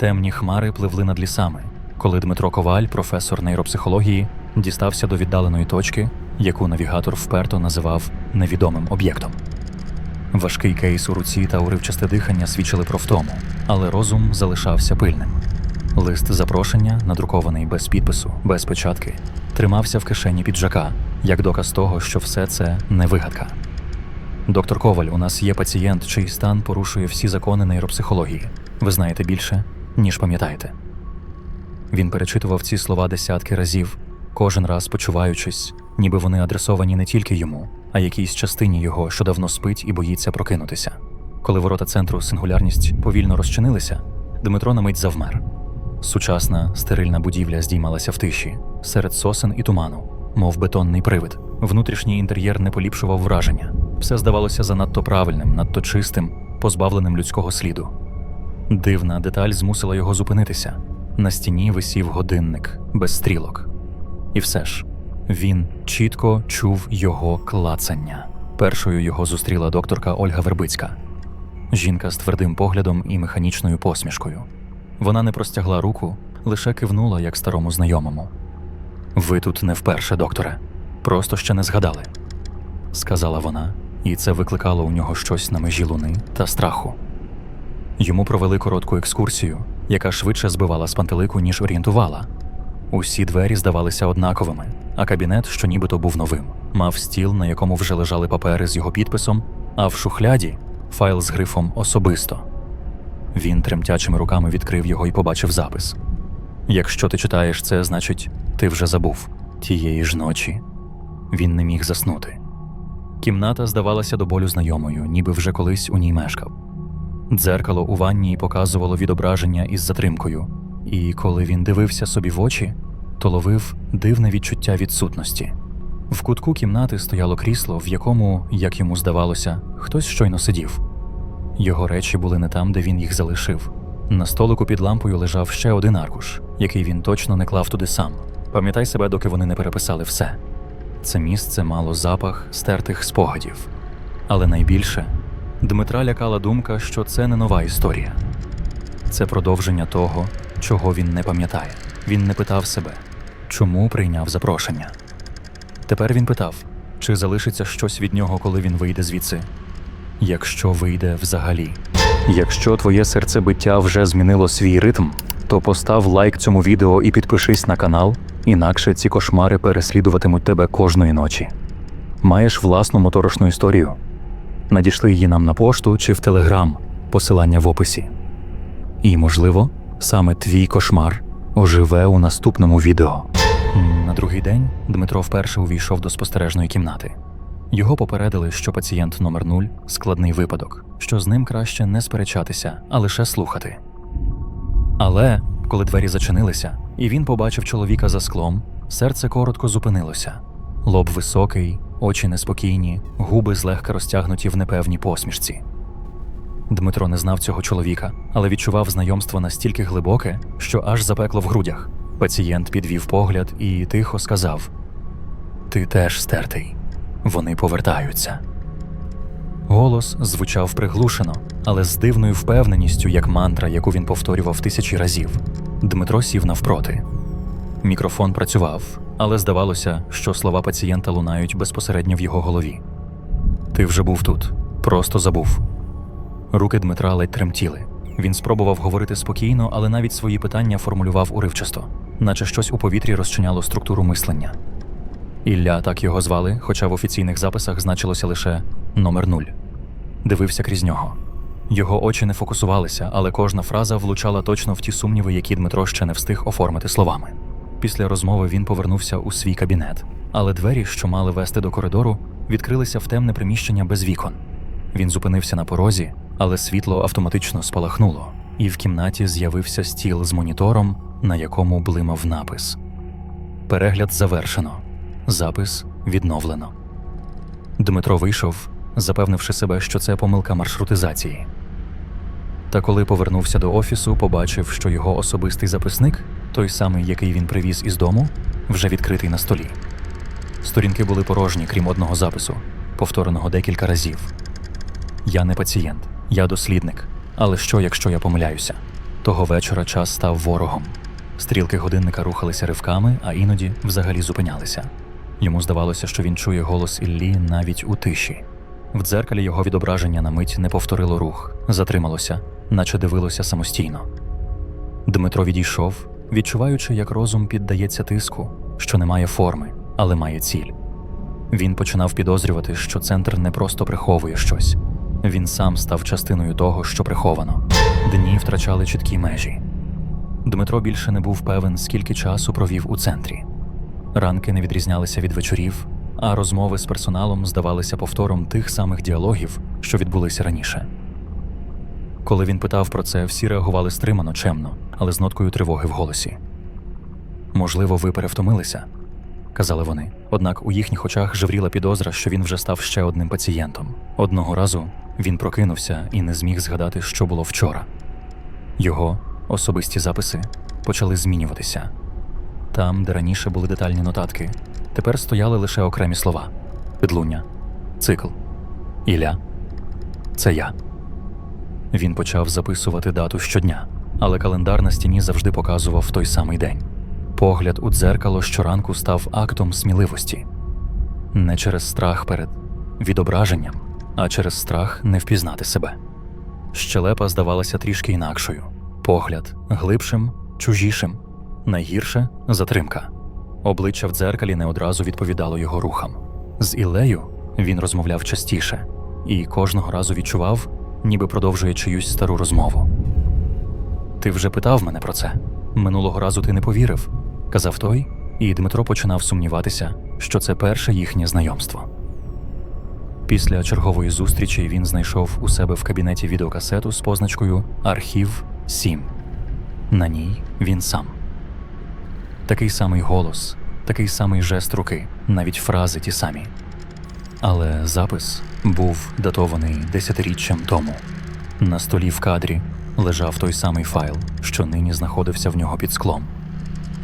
Темні хмари пливли над лісами, коли Дмитро Коваль, професор нейропсихології, дістався до віддаленої точки, яку навігатор вперто називав невідомим об'єктом. Важкий кейс у руці та уривчасте дихання свідчили про втому, але розум залишався пильним. Лист запрошення, надрукований без підпису, без печатки, тримався в кишені піджака, як доказ того, що все це не вигадка. Доктор Коваль, у нас є пацієнт, чий стан порушує всі закони нейропсихології. Ви знаєте більше, ніж пам'ятаєте. Він перечитував ці слова десятки разів, кожен раз почуваючись, ніби вони адресовані не тільки йому, а якійсь частині його, що давно спить і боїться прокинутися. Коли ворота центру сингулярність повільно розчинилися, Дмитро на мить завмер. Сучасна стерильна будівля здіймалася в тиші, серед сосен і туману, мов бетонний привид. Внутрішній інтер'єр не поліпшував враження. Все здавалося занадто правильним, надто чистим, позбавленим людського сліду. Дивна деталь змусила його зупинитися. На стіні висів годинник без стрілок. І все ж він чітко чув його клацання. Першою його зустріла докторка Ольга Вербицька. Жінка з твердим поглядом і механічною посмішкою. Вона не простягла руку, лише кивнула як старому знайомому. Ви тут не вперше, докторе. Просто ще не згадали, сказала вона, і це викликало у нього щось на межі луни та страху. Йому провели коротку екскурсію, яка швидше збивала з пантелику, ніж орієнтувала. Усі двері здавалися однаковими, а кабінет, що нібито був новим, мав стіл, на якому вже лежали папери з його підписом, а в шухляді файл з грифом особисто. Він тремтячими руками відкрив його і побачив запис. Якщо ти читаєш це, значить, ти вже забув тієї ж ночі. Він не міг заснути. Кімната здавалася до болю знайомою, ніби вже колись у ній мешкав. Дзеркало у ванні показувало відображення із затримкою, і коли він дивився собі в очі, то ловив дивне відчуття відсутності. В кутку кімнати стояло крісло, в якому, як йому здавалося, хтось щойно сидів. Його речі були не там, де він їх залишив. На столику під лампою лежав ще один аркуш, який він точно не клав туди сам. Пам'ятай себе, доки вони не переписали все. Це місце мало запах стертих спогадів. Але найбільше Дмитра лякала думка, що це не нова історія. Це продовження того, чого він не пам'ятає. Він не питав себе, чому прийняв запрошення. Тепер він питав, чи залишиться щось від нього, коли він вийде звідси. Якщо вийде взагалі. Якщо твоє серцебиття вже змінило свій ритм, то постав лайк цьому відео і підпишись на канал, інакше ці кошмари переслідуватимуть тебе кожної ночі. Маєш власну моторошну історію? Надійшли її нам на пошту чи в телеграм, посилання в описі. І, можливо, саме твій кошмар оживе у наступному відео. На другий день Дмитро вперше увійшов до спостережної кімнати. Його попередили, що пацієнт номер 0 – складний випадок, що з ним краще не сперечатися, а лише слухати. Але коли двері зачинилися, і він побачив чоловіка за склом, серце коротко зупинилося. Лоб високий, очі неспокійні, губи злегка розтягнуті в непевній посмішці. Дмитро не знав цього чоловіка, але відчував знайомство настільки глибоке, що аж запекло в грудях. Пацієнт підвів погляд і тихо сказав: Ти теж стертий. Вони повертаються. Голос звучав приглушено, але з дивною впевненістю, як мантра, яку він повторював тисячі разів. Дмитро сів навпроти. Мікрофон працював, але здавалося, що слова пацієнта лунають безпосередньо в його голові. Ти вже був тут, просто забув. Руки Дмитра ледь тремтіли. Він спробував говорити спокійно, але навіть свої питання формулював уривчасто, наче щось у повітрі розчиняло структуру мислення. Ілля так його звали, хоча в офіційних записах значилося лише номер нуль. Дивився крізь нього. Його очі не фокусувалися, але кожна фраза влучала точно в ті сумніви, які Дмитро ще не встиг оформити словами. Після розмови він повернувся у свій кабінет, але двері, що мали вести до коридору, відкрилися в темне приміщення без вікон. Він зупинився на порозі, але світло автоматично спалахнуло, і в кімнаті з'явився стіл з монітором, на якому блимав напис. Перегляд завершено. Запис відновлено. Дмитро вийшов, запевнивши себе, що це помилка маршрутизації. Та коли повернувся до офісу, побачив, що його особистий записник, той самий, який він привіз із дому, вже відкритий на столі. Сторінки були порожні, крім одного запису, повтореного декілька разів. Я не пацієнт, я дослідник. Але що, якщо я помиляюся? Того вечора час став ворогом. Стрілки годинника рухалися ривками, а іноді взагалі зупинялися. Йому здавалося, що він чує голос Іллі навіть у тиші. В дзеркалі його відображення на мить не повторило рух, затрималося, наче дивилося самостійно. Дмитро відійшов, відчуваючи, як розум піддається тиску, що не має форми, але має ціль. Він починав підозрювати, що центр не просто приховує щось, він сам став частиною того, що приховано. Дні втрачали чіткі межі. Дмитро більше не був певен, скільки часу провів у центрі. Ранки не відрізнялися від вечорів, а розмови з персоналом здавалися повтором тих самих діалогів, що відбулися раніше. Коли він питав про це, всі реагували стримано, чемно, але з ноткою тривоги в голосі. Можливо, ви перевтомилися, казали вони. Однак у їхніх очах жевріла підозра, що він вже став ще одним пацієнтом. Одного разу він прокинувся і не зміг згадати, що було вчора. Його особисті записи почали змінюватися. Там, де раніше були детальні нотатки, тепер стояли лише окремі слова: підлуння, цикл, Ілля. Це я. Він почав записувати дату щодня, але календар на стіні завжди показував той самий день. Погляд у дзеркало щоранку став актом сміливості не через страх перед відображенням, а через страх не впізнати себе. Щелепа здавалася трішки інакшою, погляд глибшим, чужішим, найгірше затримка. Обличчя в дзеркалі не одразу відповідало його рухам. З Ілею він розмовляв частіше і кожного разу відчував, ніби продовжує чиюсь стару розмову. Ти вже питав мене про це. Минулого разу ти не повірив, казав той, і Дмитро починав сумніватися, що це перше їхнє знайомство. Після чергової зустрічі він знайшов у себе в кабінеті відеокасету з позначкою Архів 7. На ній він сам. Такий самий голос, такий самий жест руки, навіть фрази ті самі. Але запис був датований десятиріччям тому. На столі в кадрі лежав той самий файл, що нині знаходився в нього під склом.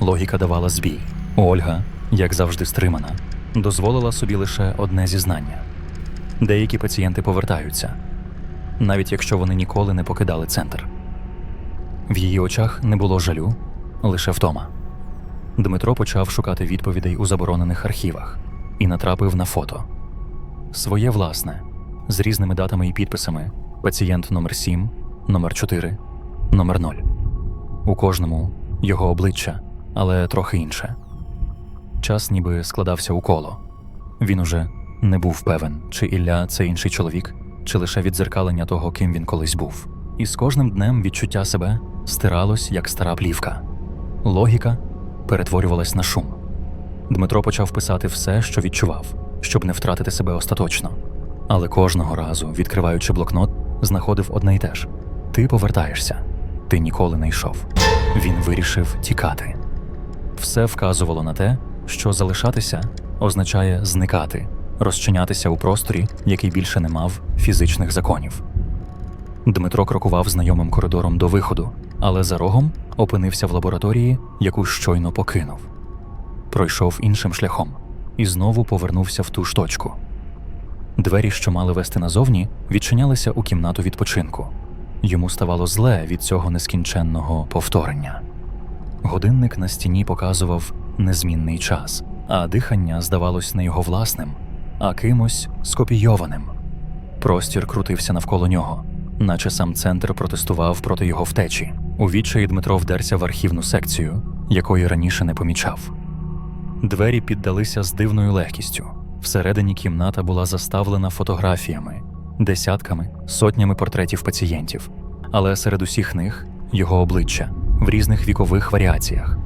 Логіка давала збій. Ольга, як завжди стримана, дозволила собі лише одне зізнання. Деякі пацієнти повертаються, навіть якщо вони ніколи не покидали центр. В її очах не було жалю, лише втома. Дмитро почав шукати відповідей у заборонених архівах і натрапив на фото. Своє власне, з різними датами і підписами: пацієнт номер 7 номер 4 номер 0 У кожному його обличчя, але трохи інше. Час ніби складався у коло. Він уже не був певен, чи Ілля це інший чоловік, чи лише відзеркалення того, ким він колись був. І з кожним днем відчуття себе стиралось, як стара плівка. Логіка перетворювалась на шум. Дмитро почав писати все, що відчував, щоб не втратити себе остаточно. Але кожного разу, відкриваючи блокнот, знаходив одне й те ж: ти повертаєшся, ти ніколи не йшов. Він вирішив тікати. Все вказувало на те, що залишатися означає зникати, розчинятися у просторі, який більше не мав фізичних законів. Дмитро крокував знайомим коридором до виходу, але за рогом опинився в лабораторії, яку щойно покинув. Пройшов іншим шляхом і знову повернувся в ту ж точку. Двері, що мали вести назовні, відчинялися у кімнату відпочинку. Йому ставало зле від цього нескінченного повторення. Годинник на стіні показував незмінний час, а дихання здавалось не його власним, а кимось скопійованим. Простір крутився навколо нього, наче сам центр протестував проти його втечі. У відчаї Дмитро вдерся в архівну секцію, якої раніше не помічав. Двері піддалися з дивною легкістю. Всередині кімната була заставлена фотографіями, десятками, сотнями портретів пацієнтів, але серед усіх них його обличчя в різних вікових варіаціях.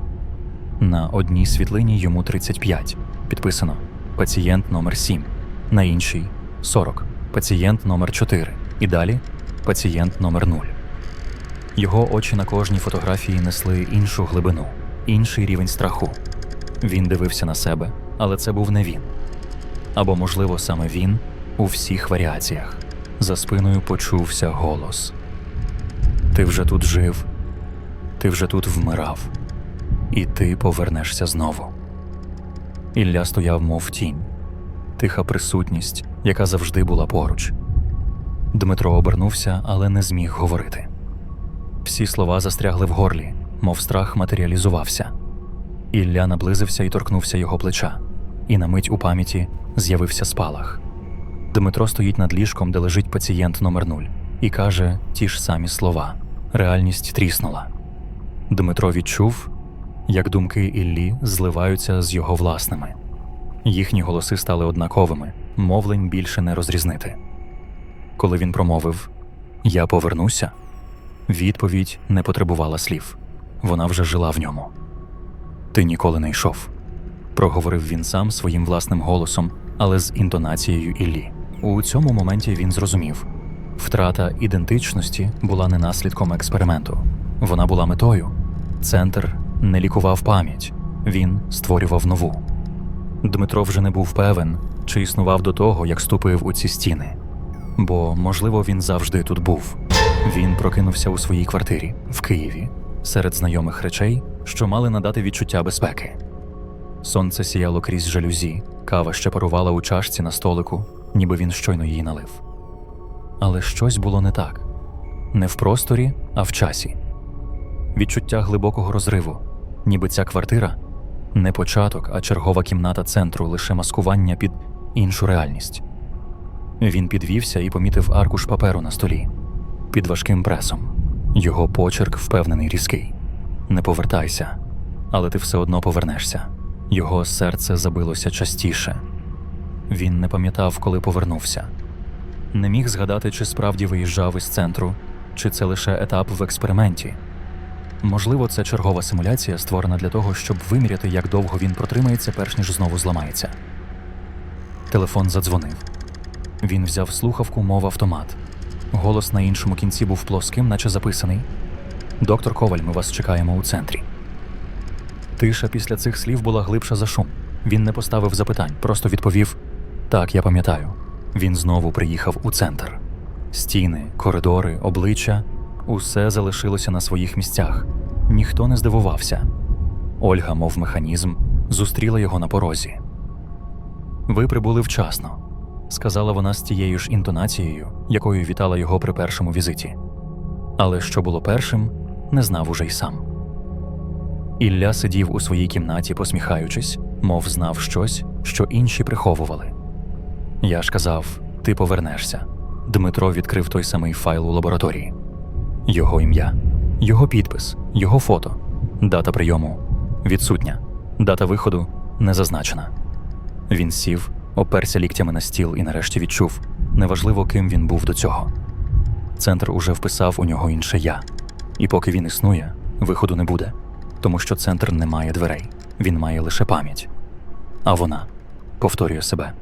На одній світлині йому 35, підписано пацієнт номер 7 на іншій 40, пацієнт номер 4 і далі пацієнт номер 0. Його очі на кожній фотографії несли іншу глибину, інший рівень страху. Він дивився на себе, але це був не він. Або, можливо, саме він у всіх варіаціях. За спиною почувся голос: Ти вже тут жив, ти вже тут вмирав, і ти повернешся знову. Ілля стояв, мов тінь, тиха присутність, яка завжди була поруч. Дмитро обернувся, але не зміг говорити. Всі слова застрягли в горлі, мов страх матеріалізувався. Ілля наблизився і торкнувся його плеча, і на мить у пам'яті з'явився спалах. Дмитро стоїть над ліжком, де лежить пацієнт номер 0 і каже ті ж самі слова. Реальність тріснула. Дмитро відчув, як думки Іллі зливаються з його власними. Їхні голоси стали однаковими, мовлень більше не розрізнити. Коли він промовив Я повернуся, відповідь не потребувала слів. Вона вже жила в ньому. Ти ніколи не йшов, проговорив він сам своїм власним голосом, але з інтонацією Іллі. У цьому моменті він зрозумів втрата ідентичності була не наслідком експерименту, вона була метою. Центр не лікував пам'ять, він створював нову. Дмитро вже не був певен, чи існував до того, як ступив у ці стіни. Бо, можливо, він завжди тут був. Він прокинувся у своїй квартирі в Києві серед знайомих речей, що мали надати відчуття безпеки. Сонце сіяло крізь жалюзі, кава ще парувала у чашці на столику, ніби він щойно її налив. Але щось було не так не в просторі, а в часі. Відчуття глибокого розриву, ніби ця квартира не початок, а чергова кімната центру, лише маскування під іншу реальність. Він підвівся і помітив аркуш паперу на столі під важким пресом. Його почерк впевнений різкий. Не повертайся, але ти все одно повернешся. Його серце забилося частіше. Він не пам'ятав, коли повернувся. Не міг згадати, чи справді виїжджав із центру, чи це лише етап в експерименті. Можливо, це чергова симуляція, створена для того, щоб виміряти, як довго він протримається, перш ніж знову зламається. Телефон задзвонив. Він взяв слухавку, мов автомат. Голос на іншому кінці був плоским, наче записаний. Доктор Коваль, ми вас чекаємо у центрі. Тиша після цих слів була глибша за шум. Він не поставив запитань, просто відповів: Так, я пам'ятаю. Він знову приїхав у центр. Стіни, коридори, обличчя усе залишилося на своїх місцях. Ніхто не здивувався. Ольга, мов механізм, зустріла його на порозі. Ви прибули вчасно, сказала вона з тією ж інтонацією, якою вітала його при першому візиті. Але що було першим, не знав уже й сам. Ілля сидів у своїй кімнаті, посміхаючись, мов знав щось, що інші приховували. Я ж казав, ти повернешся. Дмитро відкрив той самий файл у лабораторії. Його ім'я, його підпис, його фото, дата прийому відсутня, дата виходу не зазначена. Він сів, оперся ліктями на стіл і нарешті відчув неважливо, ким він був до цього. Центр уже вписав у нього інше я. І поки він існує, виходу не буде, тому що центр не має дверей, він має лише пам'ять. А вона повторює себе.